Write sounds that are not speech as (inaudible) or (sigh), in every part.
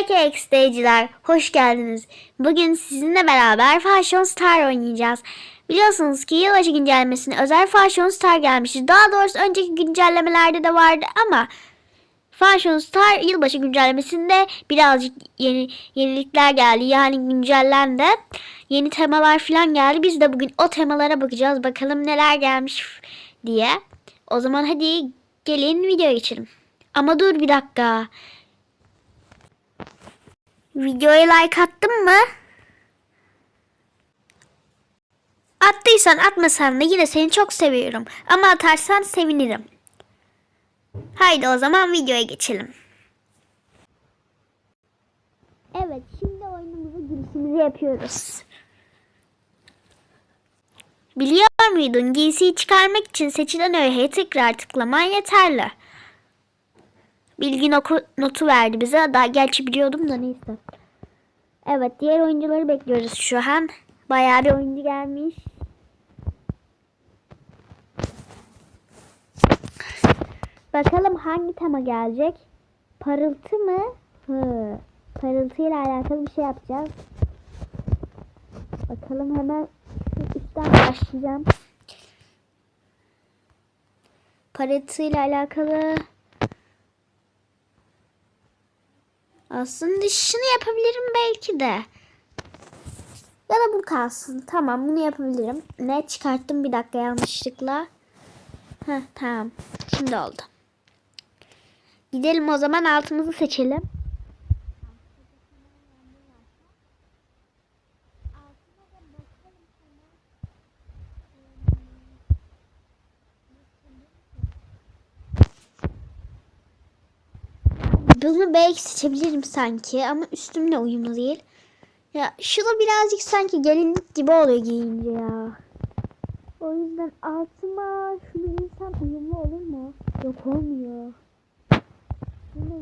PKX'deyiciler hoş geldiniz. Bugün sizinle beraber Fashion Star oynayacağız. Biliyorsunuz ki yılbaşı güncellemesine özel Fashion Star gelmişti. Daha doğrusu önceki güncellemelerde de vardı ama Fashion Star yılbaşı güncellemesinde birazcık yeni yenilikler geldi. Yani güncellendi. Yeni temalar falan geldi. Biz de bugün o temalara bakacağız. Bakalım neler gelmiş diye. O zaman hadi gelin videoya geçelim. Ama dur bir dakika. Videoya like attın mı? Attıysan atmasan da yine seni çok seviyorum. Ama atarsan sevinirim. Haydi o zaman videoya geçelim. Evet şimdi oyunumuzu girişimizi yapıyoruz. Biliyor muydun giysiyi çıkarmak için seçilen öğeye tekrar tıklaman yeterli. Bilgi notu verdi bize. Daha gerçi biliyordum da neyse. Evet diğer oyuncuları bekliyoruz şu an. Bayağı bir oyuncu gelmiş. Bakalım hangi tema gelecek? Parıltı mı? Hı. Parıltıyla alakalı bir şey yapacağız. Bakalım hemen üstten başlayacağım. Parıltıyla alakalı aslında şunu yapabilirim belki de. Ya da bu kalsın. Tamam bunu yapabilirim. Ne çıkarttım bir dakika yanlışlıkla. Heh, tamam. Şimdi oldu. Gidelim o zaman altımızı seçelim. Bunu belki seçebilirim sanki ama üstümle uyumlu değil. Ya da birazcık sanki gelinlik gibi oluyor giyince ya. O yüzden altıma şunu giysem uyumlu olur mu? Yok olmuyor. Bu ne?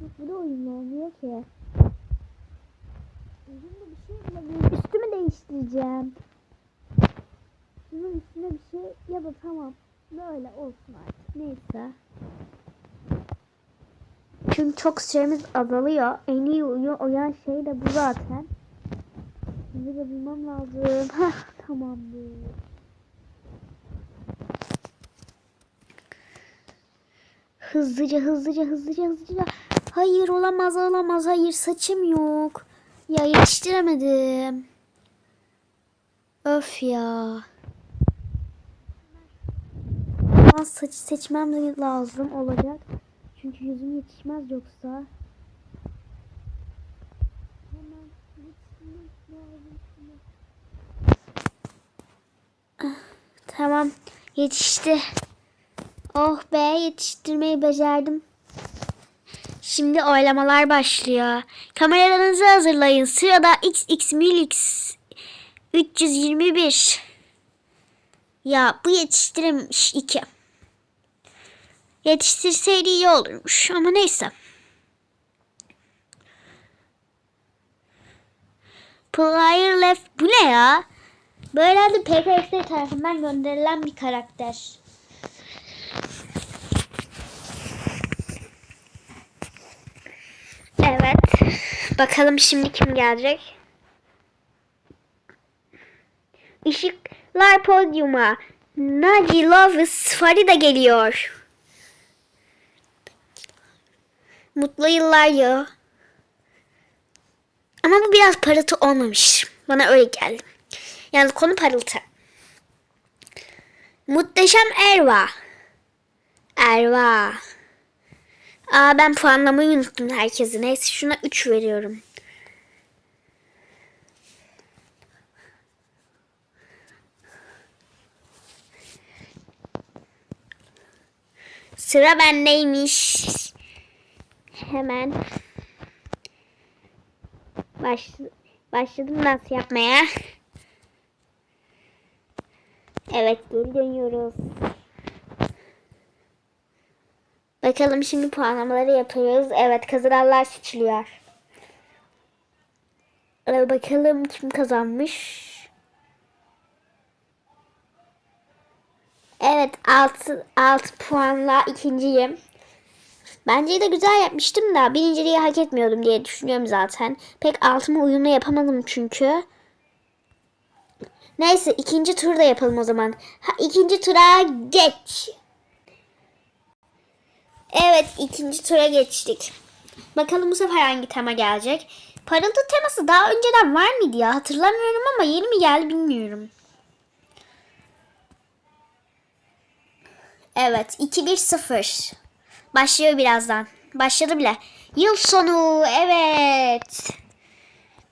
Yok bu da uyumlu olmuyor ki. Uyumlu bir şey bulamıyorum. Üstümü değiştireceğim. Şunun üstüne bir şey ya da tamam. Böyle olsun artık. Neyse. Çünkü çok süremiz azalıyor. En iyi uyu uyan şey de bu zaten. Şimdi de bulmam lazım. (laughs) Heh, tamamdır. Hızlıca hızlıca hızlıca hızlıca. Hayır olamaz olamaz. Hayır saçım yok. Ya yetiştiremedim. Öf ya. Saçı seçmem lazım olacak. Çünkü yüzüm yetişmez yoksa. Hemen yetiştirmek lazım Tamam yetişti. Oh be yetiştirmeyi becerdim. Şimdi oylamalar başlıyor. Kameralarınızı hazırlayın. Sırada XX Milix 321. Ya bu yetiştiremiş 2. Yetiştirseydi iyi olurmuş ama neyse. Player left bu ne ya? Böyle de PKX tarafından gönderilen bir karakter. Evet. Bakalım şimdi kim gelecek? Işıklar podyuma. Naci Lovis Farida geliyor. Mutlu yıllar ya. Ama bu biraz parıltı olmamış. Bana öyle geldi. Yani konu parıltı. Muhteşem Erva. Erva. Aa ben puanlamayı unuttum herkese. Neyse şuna 3 veriyorum. Sıra bendeymiş. Hemen baş, başladım nasıl yapmaya. Evet geri dönüyoruz. Bakalım şimdi puanlamaları yapıyoruz. Evet kazananlar seçiliyor. Ee, bakalım kim kazanmış. Evet 6 6 puanla ikinciyim. Bence de güzel yapmıştım da birinciliği hak etmiyordum diye düşünüyorum zaten. Pek altıma uyumlu yapamadım çünkü. Neyse ikinci turda yapalım o zaman. Ha, ikinci tura geç. Evet ikinci tura geçtik. Bakalım bu sefer hangi tema gelecek. Parıltı teması daha önceden var mıydı ya? Hatırlamıyorum ama yeni mi geldi bilmiyorum. Evet 2-1-0. Başlıyor birazdan. Başladı bile. Yıl sonu evet.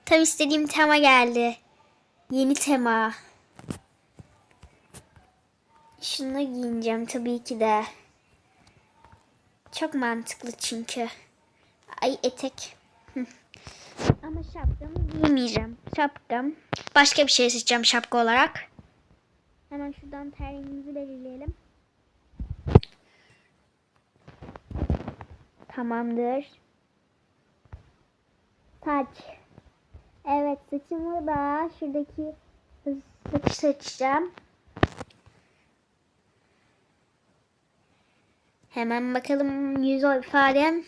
Tam istediğim tema geldi. Yeni tema. Şunu giyineceğim tabii ki de. Çok mantıklı çünkü. Ay etek. Ama şapkamı giymeyeceğim. Şapkam. Başka bir şey seçeceğim şapka olarak. Hemen şuradan terliğimizi belirleyelim. Tamamdır. Taç. Evet saçımı da şuradaki saçı seçeceğim. Hemen bakalım yüz ifadem.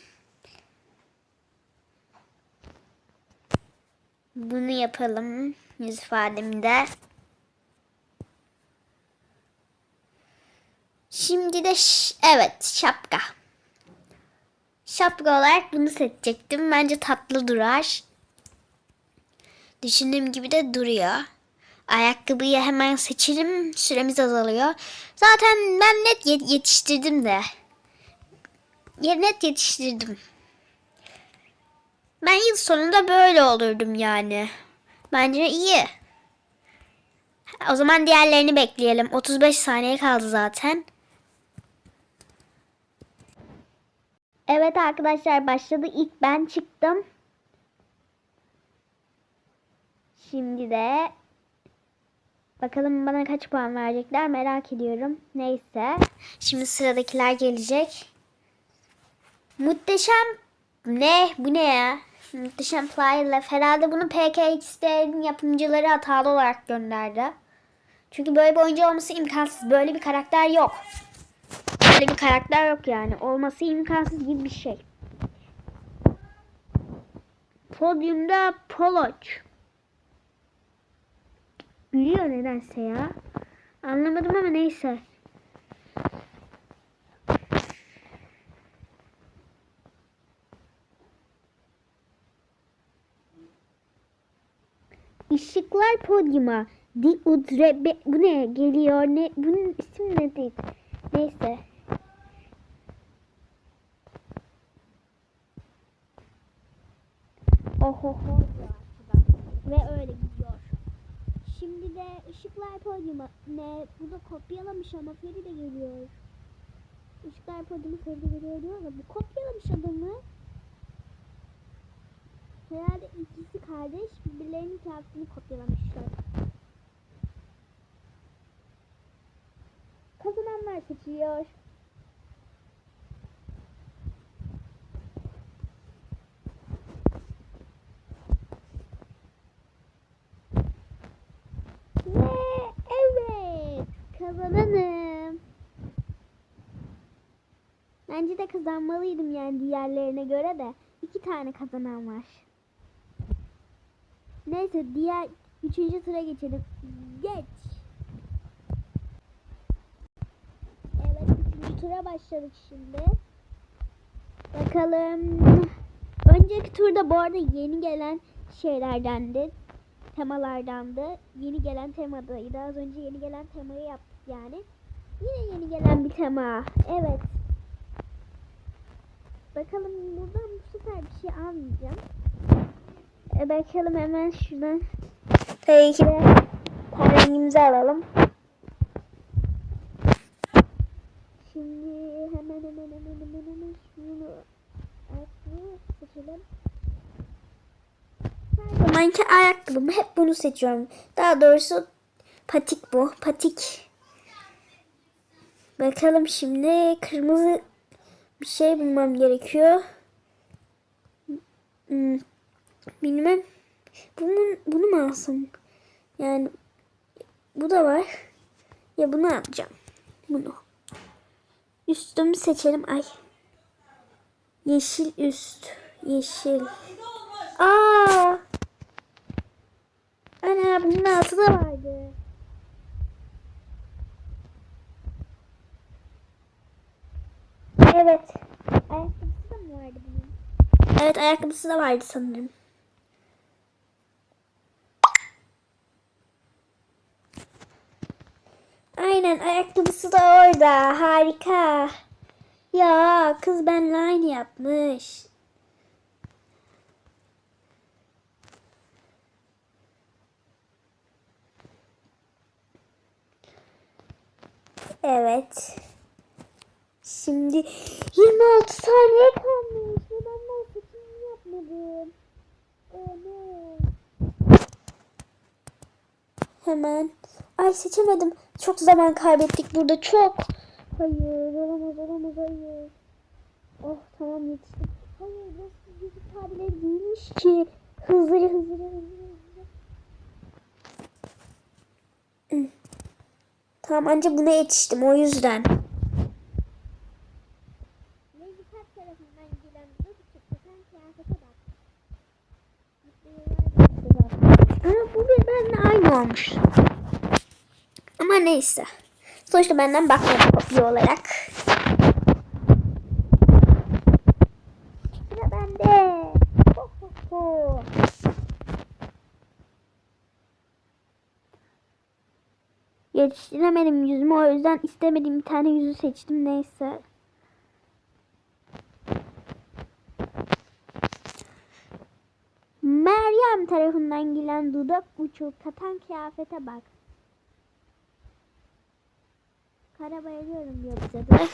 Bunu yapalım yüz ifademde. Şimdi de evet şapka. Şapka olarak bunu seçecektim. Bence tatlı durar. Düşündüğüm gibi de duruyor. Ayakkabıyı hemen seçelim. Süremiz azalıyor. Zaten ben net ye- yetiştirdim de. Net yetiştirdim. Ben yıl sonunda böyle olurdum yani. Bence iyi. O zaman diğerlerini bekleyelim. 35 saniye kaldı zaten. Evet arkadaşlar başladı. İlk ben çıktım. Şimdi de bakalım bana kaç puan verecekler merak ediyorum. Neyse. Şimdi sıradakiler gelecek. Muhteşem ne? Bu ne ya? Muhteşem Flyer'la herhalde bunu PKX'lerin yapımcıları hatalı olarak gönderdi. Çünkü böyle bir oyuncu olması imkansız. Böyle bir karakter yok. Böyle bir karakter yok yani. Olması imkansız gibi bir şey. Podyumda Poloç. Gülüyor nedense ya. Anlamadım ama neyse. Işıklar podyuma. Di udre be, bu ne geliyor ne bunun ismi ne değil. Neyse. Ohoho diyor arkadan. Ve öyle gidiyor. Şimdi de ışıklar podyuma. Ne? Bu da kopyalamış ama Feri de geliyor. Işıklar podyumu Feri de geliyor diyor ama bu kopyalamış adamı. Herhalde ikisi kardeş birbirlerinin kağıtını kopyalamışlar. Kazananlar seçiyor. Ve evet kazananım. Bence de kazanmalıydım yani diğerlerine göre de. iki tane kazanan var. Neyse diğer üçüncü tura geçelim. Geç. Evet üçüncü tura başladık şimdi. Bakalım. Önceki turda bu arada yeni gelen şeylerdendi. Temalardandı. Yeni gelen temadaydı. Az önce yeni gelen temayı yaptık yani. Yine yeni gelen bir tema. Evet. Bakalım buradan bu sefer bir şey almayacağım. E, bakalım hemen şuradan. Tabii ki de rengimizi alalım. Şimdi hemen hemen hemen hemen hemen şunu ayakkabı seçelim. Her zamanki ayakkabımı hep bunu seçiyorum. Daha doğrusu patik bu. Patik. Bakalım şimdi kırmızı bir şey bulmam gerekiyor. Hmm, bilmem. Bunun, bunu mu alsam? Yani bu da var. Ya bunu alacağım. Bunu. Üstümü seçelim. Ay. Yeşil üst. Yeşil. Aa! Ana bunun altı da vardı. Evet. Ayakkabısı da mı vardı bunun? Evet ayakkabısı da vardı sanırım. Aynen ayakkabısı da orada. Harika. Ya kız benimle aynı yapmış. Evet. Şimdi 26 saniye kalmış ve ben daha seçimimi yapmadım. Evet. Hemen. Ay seçemedim. Çok zaman kaybettik burada çok. Hayır olamaz olamaz hayır. Oh tamam yetiştim. Hayır bu yüzük tabileri değilmiş ki. Hızlı hızlı hızlı. Hı. Tamam anca buna yetiştim o yüzden. Lady Cat tarafından gelen bu çıktıkan kıyafete bak. Ama bu bir benimle aynı olmuş. Ama neyse. Sonuçta benden bakmadı kopya olarak. Sıra bende. Ho, ho, ho. Yetiştiremedim yüzümü o yüzden istemediğim bir tane yüzü seçtim neyse. Meryem tarafından gelen dudak uçultatan kıyafete bak. Kara bayılıyorum diyor bize de.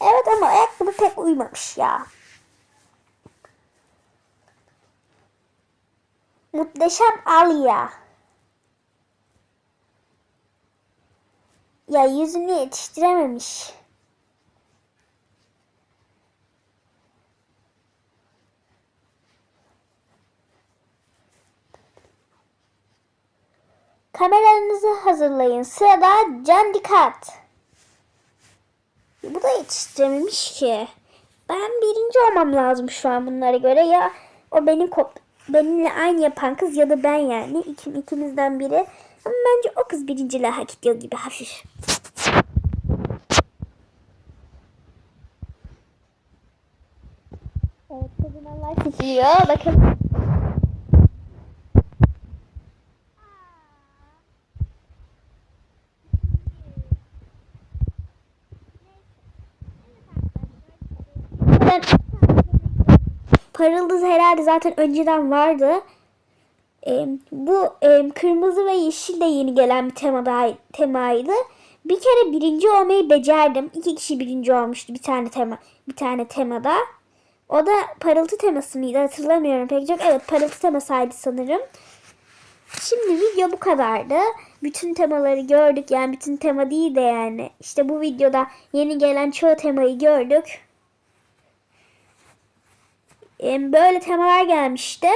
Evet ama ayakkabı pek uymamış ya. Muhteşem Aliya. Ya yüzünü yetiştirememiş. Kameralarınızı hazırlayın. Sırada Can Dikkat. Bu da yetiştirememiş ki. Ben birinci olmam lazım şu an bunlara göre. Ya o beni kop benimle aynı yapan kız ya da ben yani. İkim, ikimizden biri. Ama bence o kız birinciliği hak ediyor gibi hafif. Evet kadınlar seçiliyor. Bakın. Ben Herhalde zaten önceden vardı. Ee, bu e, kırmızı ve yeşil de yeni gelen bir temada, temaydı. Bir kere birinci olmayı becerdim. İki kişi birinci olmuştu bir tane tema bir tane temada. O da parıltı teması mıydı hatırlamıyorum pek çok. Evet parıltı temasıydı sanırım. Şimdi video bu kadardı. Bütün temaları gördük. Yani bütün tema değil de yani. İşte bu videoda yeni gelen çoğu temayı gördük. Böyle temalar gelmişti.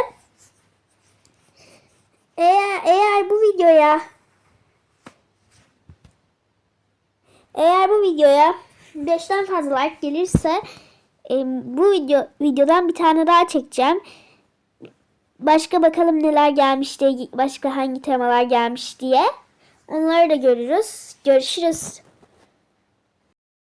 Eğer, eğer bu videoya eğer bu videoya 5'ten fazla like gelirse bu video videodan bir tane daha çekeceğim. Başka bakalım neler gelmiş diye, başka hangi temalar gelmiş diye. Onları da görürüz. Görüşürüz.